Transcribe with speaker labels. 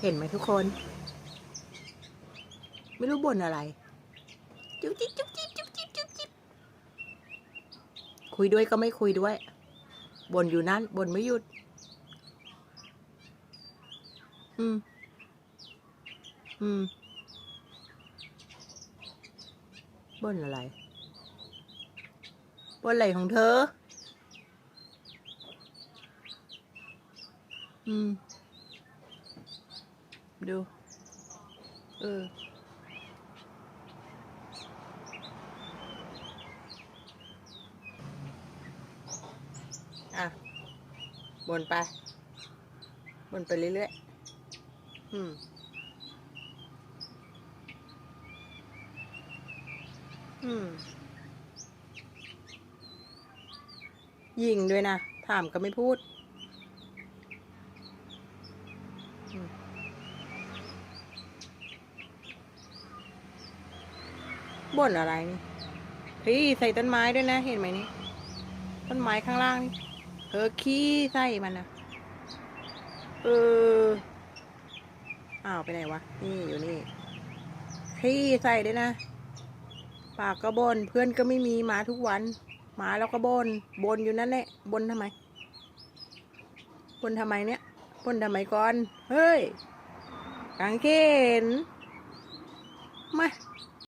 Speaker 1: เห็นไหมทุกคน ไม่รู้บ่นอะไร จุ๊บจิ๊บจุ๊บจิ๊บจุ๊บจิ๊บจุ๊บจิ๊บคุยด้วยก็ไม่คุยด้วยบ่นอยู่นั่นบ่นไม่หยุด อืม อืมบ่นอะไรบ่นอะไรของเธอ อืม ดู เออ อะบนไปบนไปเรื่อยๆ อืมอืมยิงด้วยนะ ถามก็ไม่พูด อืม บ่นอะไรนี่พี่ใส่ต้นไม้ด้วยนะเห็นไหมนี่ต้นไม้ข้างล่างนี่เออขี้ใส่มันนะเอออ้าวไปไหนวะนี่อยู่นี่ขี้ใส่ด้วยนะปากก็บนเพื่อนก็ไม่มีมาทุกวันมาแล้วก็บนบนอยู่นั่นแหละบนทำไมบนทำไมเนี่ยบนทำไมก่อนเฮ้ยกางเขนมา